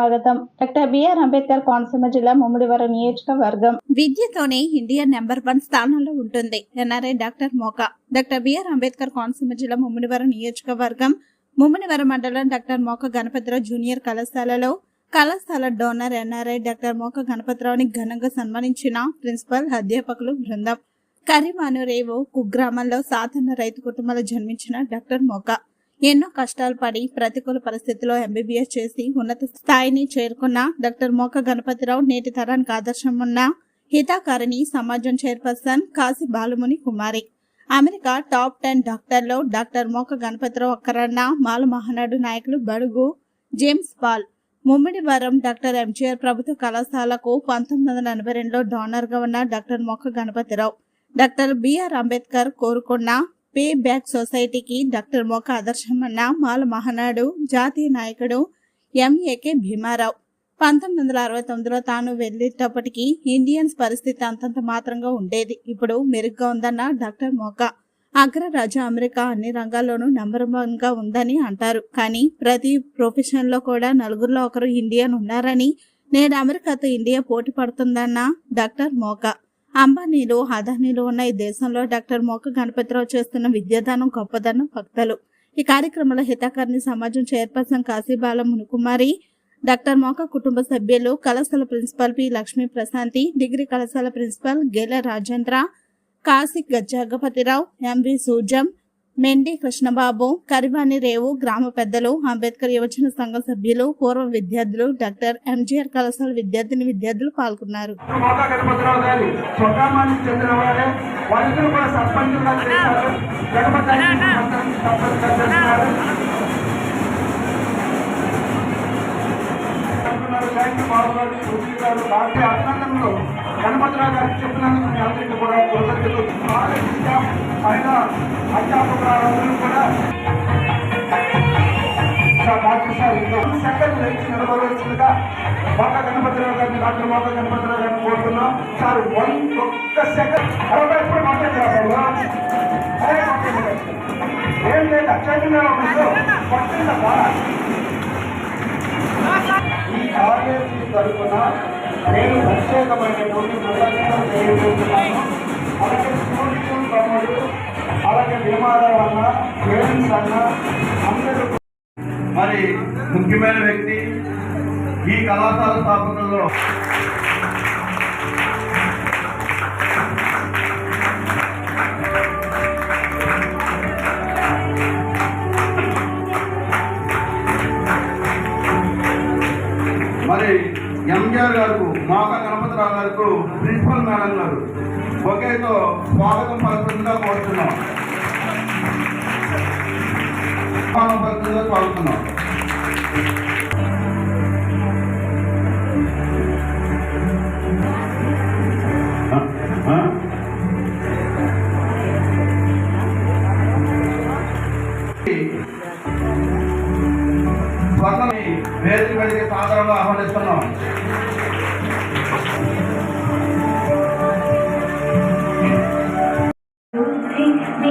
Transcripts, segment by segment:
స్వాగతం. Doctor BR Ambedkar Konaseema జిల్లా ముమ్మిడివరం నియోజకవర్గం. విద్యతోనే ఇండియా నెంబర్ వన్ స్థానంలో ఉంటుంది. NRI doctor Moka. Doctor BR Ambedkar Konaseema జిల్లా ముమ్మిడివరం నియోజకవర్గం. ముమ్మిడివరం మండలం డాక్టర్ మోక గణపతిరావు జూనియర్ కళాశాలలో. కళాశాల డోనర్ ఎన్ఆర్ఐ డాక్టర్ మోక గణపతిరావుని ఘనంగా సన్మానించిన ప్రిన్సిపల్ అధ్యాపకులు బృందం. కరిమాను రేవు కుగ్రామంలో సాధారణ రైతు కుటుంబంలో జన్మించిన డాక్టర్ మోకా. ఎన్నో కష్టాలు పడి ప్రతికూల పరిస్థితుల్లో ఎంబీబీఎస్ చేసి ఉన్నత స్థాయిని చేరుకున్న డాక్టర్ మోక గణపతిరావు నేటి తరానికి ఆదర్శం ఉన్న హితాకారిణి సమాజం chairperson Kashi Balumuni Kumari. America top ten డాక్టర్లో doctor Moka Ganapathirao ఒక్కరన్న మాల మహానాడు నాయకులు బడుగు James Paul. Mummidivaram doctor MGR ప్రభుత్వ కళాశాలకు పంతొమ్మిది వందల ఎనభై రెండులో డోనర్గా ఉన్న డాక్టర్ మొక్క గణపతిరావు. డాక్టర్ బిఆర్ అంబేద్కర్ కోరుకున్న పే బ్యాక్ సొసైటీకి డాక్టర్ మోక ఆదర్శమన్న మాల మహానాడు జాతీయ నాయకుడు ఎంఏకే భీమారావు పంతొమ్మిది వందల అరవై తొమ్మిదిలో తాను వెళ్ళేటప్పటికీ ఇండియన్స్ పరిస్థితి అంతంత మాత్రంగా ఉండేది. ఇప్పుడు మెరుగ్గా ఉందన్న డాక్టర్ మోక. అగ్రరాజు అమెరికా అన్ని రంగాల్లోనూ నెంబర్ వన్గా ఉందని అంటారు. కానీ ప్రతి ప్రొఫెషన్లో కూడా నలుగురిలో ఒకరు ఇండియన్ ఉన్నారని నేడు అమెరికాతో ఇండియా పోటీ పడుతుందన్న డాక్టర్ మోకా. అంబానీలు అదానీలు ఉన్న ఈ దేశంలో డాక్టర్ మోక గణపతిరావు చేస్తున్న విద్యాదానం గొప్పదనం భక్తలు ఈ కార్యక్రమంలో హితకర్ణి సమాజం చైర్పర్సన్ కాశీబాల మునుకుమారి డాక్టర్ మోక కుటుంబ సభ్యులు కళాశాల principal P. Lakshmi Prashanthi degree కళాశాల ప్రిన్సిపల్ గేల రాజేంద్ర కాశీ గజగపతిరావు ఎంవి సూజం మెండి కృష్ణబాబు కరివాణి రేవు గ్రామ పెద్దలు అంబేద్కర్ యువజన సంఘ సభ్యులు పూర్వ విద్యార్థులు డాక్టర్ ఎంజీఆర్ కళాశాల విద్యార్థిని విద్యార్థులు పాల్గొన్నారు. అభినందనలు. గణపతిరావు గారికి చెప్పినందుకు మీ అందరికీ కూడా కృతజ్ఞతలు. ఆలోచించా ఆయన అధ్యాపకులందరూ కూడా సెకండ్ లేచి నిలబడవలసిందిగా బాగా గణపతిరావు గారిని డాక్టర్ బాగా గణపతిరావు గారిని కోరుతున్నాం. సార్ వన్ ఒక్క సెకండ్. అరవై ఇప్పుడు మాట్లాడారు ఏం లేదు చైతన్య పట్టిందా ఈ కాలేజీ తరఫున నేను ప్రత్యేకమైనటువంటి కృతజ్ఞతలు తెలియజేస్తున్నాను. అలాగే స్కూల్ తమ్ముడు అలాగే భీమారావు అన్న పేరెంట్స్ అన్న అందరూ మరి ముఖ్యమైన వ్యక్తి ఈ కళాశాల స్థాపనలో గణపతిరావు ప్రిన్సిపల్ మ్యాన్ గారు ఒకేతో స్వాగతం పలుకుతుందిగా కోరుతున్నాం స్వాగతం పలుకుతుందిగా కోరుతున్నాం ఆ? ఆ? వేదిక సాధారణంగా ఆహ్వానిస్తున్నాం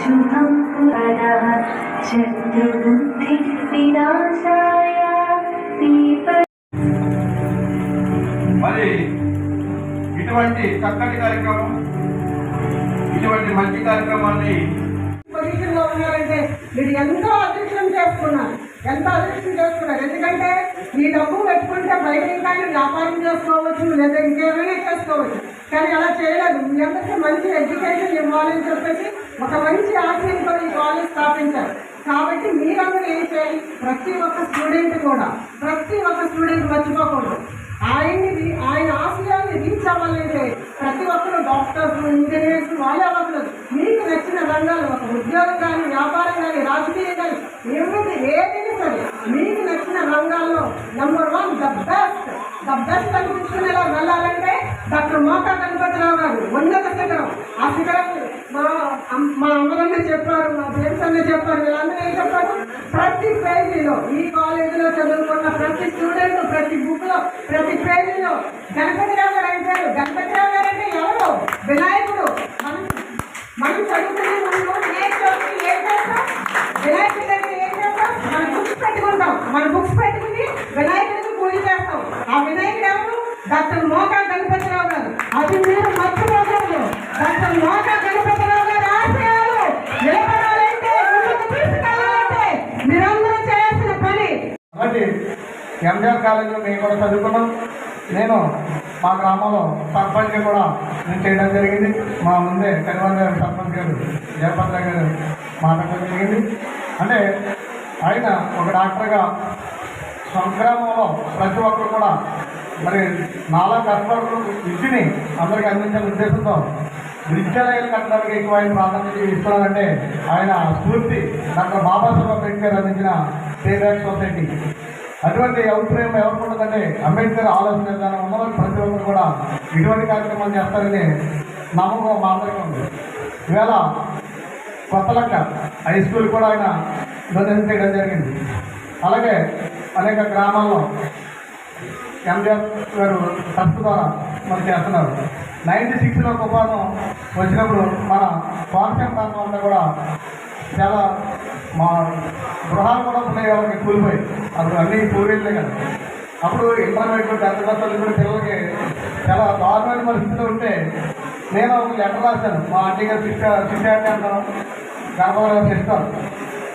శుభం పదః చంద్రబుద్ధి వినాశాయ దీప మరి ఇటువంటి చక్కటి కార్యక్రమం ఇటువంటి మంచి కార్యక్రమాన్ని పొజిషన్లో ఉన్నారంటే మీరు ఎంతో అదృష్టం చేసుకున్నారు. ఎంత అదృష్టం చేసుకున్నారు. ఎందుకంటే ఈ డబ్బు పెట్టుకుంటే బయట ఇంకా వ్యాపారం చేసుకోవచ్చు లేదా ఇంకేమైనా చేసుకోవచ్చు. కానీ అలా చేయలేదు. మీ అందరికీ మంచి ఎడ్యుకేషన్ ఇవ్వాలని చెప్పేసి ఒక మంచి ఆశయంతో ఈ కాలేజ్ స్థాపించారు. కాబట్టి మీరందరూ ఏం చేయాలి? ప్రతి ఒక్క స్టూడెంట్ కూడా ప్రతి ఒక్క స్టూడెంట్ మర్చిపోకూడదు. ఆయన్ని ఆయన ఆశయాన్ని రీచ్ అవ్వాలంటే ప్రతి ఒక్కరు డాక్టర్స్ ఇంజనీర్స్ వాళ్ళే అవ్వకూడదు. మీకు నచ్చిన రంగాలు ఒక ఉద్యోగం కానీ వ్యాపారం కానీ రాజకీయం కానీ ఏమిటి ఏదైనా సరే మీకు నచ్చిన రంగాల్లో number one the best the best అనిపించుకునేలా వెళ్ళాలంటే డాక్టర్ మోకా గణపతిరావు గారు ఉన్నత శిఖరం. ఆ శిఖరం మా మా అమ్మగారిని చెప్పారు మా ఫ్రెండ్స్ అన్నీ చెప్పారు వీళ్ళందరూ ఏం చెప్పారు? ప్రతి పేజీలో ఈ కాలేజీలో చదువుకున్న ప్రతి స్టూడెంట్ ప్రతి బుక్లో ప్రతి పేజీలో గణపతిరావు గారు అయిపోయారు గణపతిరావు గారు అంటే ఎవరు వినాయకుడు మనం మనం చదువుకునే ముందు ఏ చదువు ఏం చేస్తాం వినాయకుడి దగ్గర ఏం చేస్తాం మన బుక్స్ పెట్టుకుంటాం మన బుక్స్ పెట్టుకుని వినాయకుడికి పూజ చేస్తాం ఆ వినాయకుడు ఎవరు డాక్టర్ మోకా గణపతిరావు గారు అది మీరు మర్చిపోకూడదు డాక్టర్ మోకా గణపతిరావు గారి ఆశయాలు నిలబడాలంటే ముందుకు తీసుకెళ్ళాలంటే మీరందరూ చేయాల్సిన పని కాబట్టి ఎంజిఆర్ కాలేజీలో మేము కూడా చదువుకున్నాం. నేను మా గ్రామంలో సర్పంచ్ కూడా నేను చేయడం జరిగింది. మా ముందే కనివాల్ గారు సర్పంచ్ గారు జయపత్ర గారు మాట్లాడడం జరిగింది. అంటే ఆయన ఒక డాక్టర్గా స్వగ్రామంలో ప్రతి ఒక్కరు కూడా మరి నాలా కష్టపడుతూ విద్యని అందరికీ అందించాలనే ఉద్దేశంతో విద్యాలయాలు కట్టడానికి ఎక్కువ ఆయన ప్రాధాన్యత ఇస్తున్నారంటే ఆయన స్ఫూర్తి డాక్టర్ బాబాసాహెబ్ అంబేద్కర్ అందించిన పేబ్యాక్ సొసైటీ. అటువంటి అభిప్రాయం ఎవరికి ఉంటుందంటే అంబేద్కర్ ఆలోచన విధానం ఉన్న ప్రతి ఒక్కరు కూడా ఇటువంటి కార్యక్రమాలు చేస్తారని నమ్మకం మా అందరికీ ఉంది. ఈవేళ కొత్త లెక్క హై స్కూల్ కూడా ఆయన డొనేషన్ చేయడం జరిగింది. అలాగే అనేక గ్రామాల్లో ఎంజిఆర్ గారు ట్రస్ట్ ద్వారా మనం చేస్తున్నారు. నైంటీ సిక్స్లో తుఫాను వచ్చినప్పుడు మన కోనసీమ ప్రాంతం అంతా కూడా చాలా మా గృహాలు కూడా ఉన్నాయి ఎవరికి కూలిపోయి అప్పుడు అన్నీ కూలీలే కదా. అప్పుడు ఇంటర్మీడియట్ టెన్త్ క్లాస్ చదువుకునే పిల్లలకి చాలా దారుణమైన పరిస్థితులు ఉంటే నేను ఒక లెటర్ రాశాను. మా ఆంటీ గారు శిక్ష సిస్టర్ అంటే అంటాను గర్భంలో సిస్టర్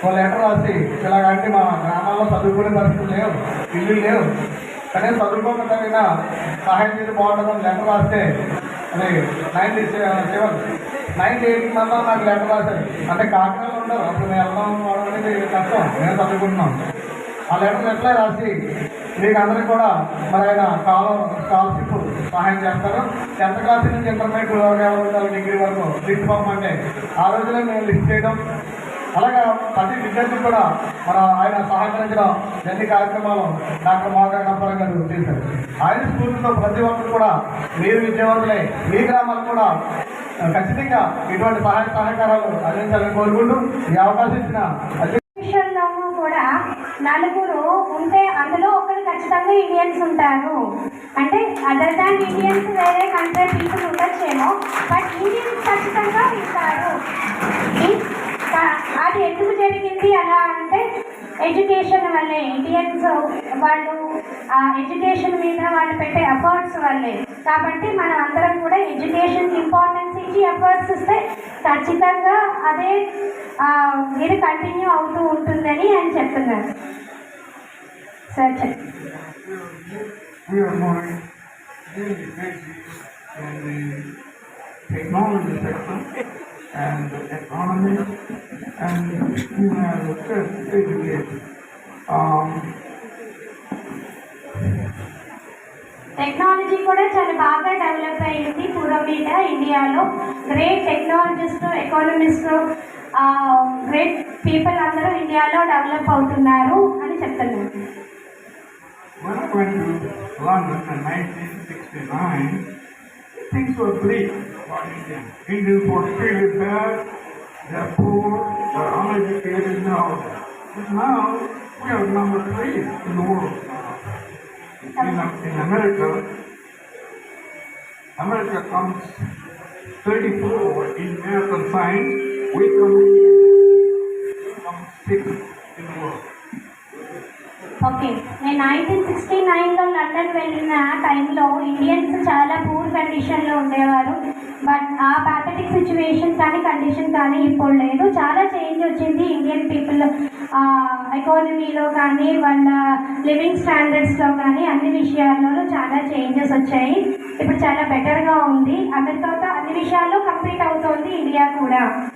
ఒక లెటర్ రాసి ఇలాగంటే మా గ్రామాల్లో చదువుకునే పరిస్థితులు లేవు ఇల్లు లేవు. కానీ చదువుకోకుండా సహాయం చేసి బాగుంటుందని లెటర్ రాస్తే అది నైన్టీ సెవెన్ నైన్ ఎయిట్ మళ్ళీ నాకు లెటర్ రాశారు అంటే కాకినాడలో ఉండరు అప్పుడు నేను వెళ్దాం పోవడం అనేది కష్టం. నేను చదువుకుంటున్నాను. ఆ లెటర్ ఎట్లా రాసి మీకు అందరికి కూడా మరి ఆయన కాలం స్కాలర్షిప్ సహాయం చేస్తారు. టెన్త్ క్లాస్ నుంచి ఇంటర్మీడియట్ ఎవరు ఉండాలి డిగ్రీ వరకు? లిస్ట్ పంపండి. ఆ రోజులో నేను లిస్ట్ చేయడం. అలాగా ప్రతి విద్యార్థికి కూడా మన ఆయన సహకరించడం ఎన్ని కార్యక్రమాలు డాక్టర్ మోహన్ గణపరం గారు చేశారు. ఆయన స్ఫూర్తితో ప్రతి ఒక్కరు కూడా మీరు విద్యావంతులే. మీ గ్రామాలు కూడా ఖచ్చితంగా ఇటువంటి సహాయ సహకారాలు అందించాలని కోరుకుంటూ ఈ అవకాశం ఇచ్చిన విషయంలోనూ కూడా నలుగురు ఉంటే అందులో ఒకరు ఖచ్చితంగా ఇండియన్స్ ఉంటారు. అంటే అదర్ దాన్ ఇండియన్స్ వేరే కంట్రీ పీపుల్ ఉండొచ్చేమో బట్ ఇండియన్స్ ఖచ్చితంగా ఉంటారు. అది ఎందుకు జరిగింది అలా అంటే ఎడ్యుకేషన్ వల్లే ఇండియన్స్ వాళ్ళు ఆ ఎడ్యుకేషన్ మీద వాళ్ళు పెట్టే ఎఫర్ట్స్ వల్లే. కాబట్టి మనం అందరం కూడా ఎడ్యుకేషన్ ఇంపార్టెంట్ మంచి ఎఫర్ట్స్ ఇస్తే ఖచ్చితంగా అదే ఇది కంటిన్యూ అవుతూ ఉంటుందని ఆయన చెప్తున్నారు సార్ Technology టెక్నాలజీ కూడా చాలా బాగా డెవలప్ అయింది పూర్వం మీద ఇండియాలో great technologist economist great people అందరూ ఇండియాలో డెవలప్ అవుతున్నారు అని చెప్తున్నాను things were bleak for India. Indians were treated bad, they're poor, they're uneducated and all that. But now, we are number three in the world. In, in America, America comes 34 in math science, we come, come sixth in the world. Okay నేను nineteen sixty నైన్లో London వెళ్ళిన టైంలో Indians చాలా poor కండిషన్లో ఉండేవారు. But ఆ pathetic situation కానీ condition కానీ ఇప్పుడు లేదు. చాలా చేంజ్ వచ్చింది ఇండియన్ పీపుల్ ఎకానమీలో కానీ వాళ్ళ లివింగ్ స్టాండర్డ్స్లో కానీ అన్ని విషయాల్లోనూ చాలా చేంజెస్ వచ్చాయి. ఇప్పుడు చాలా బెటర్గా ఉంది. అమెరికాతో అన్ని విషయాల్లో కంప్లీట్ అవుతోంది ఇండియా కూడా.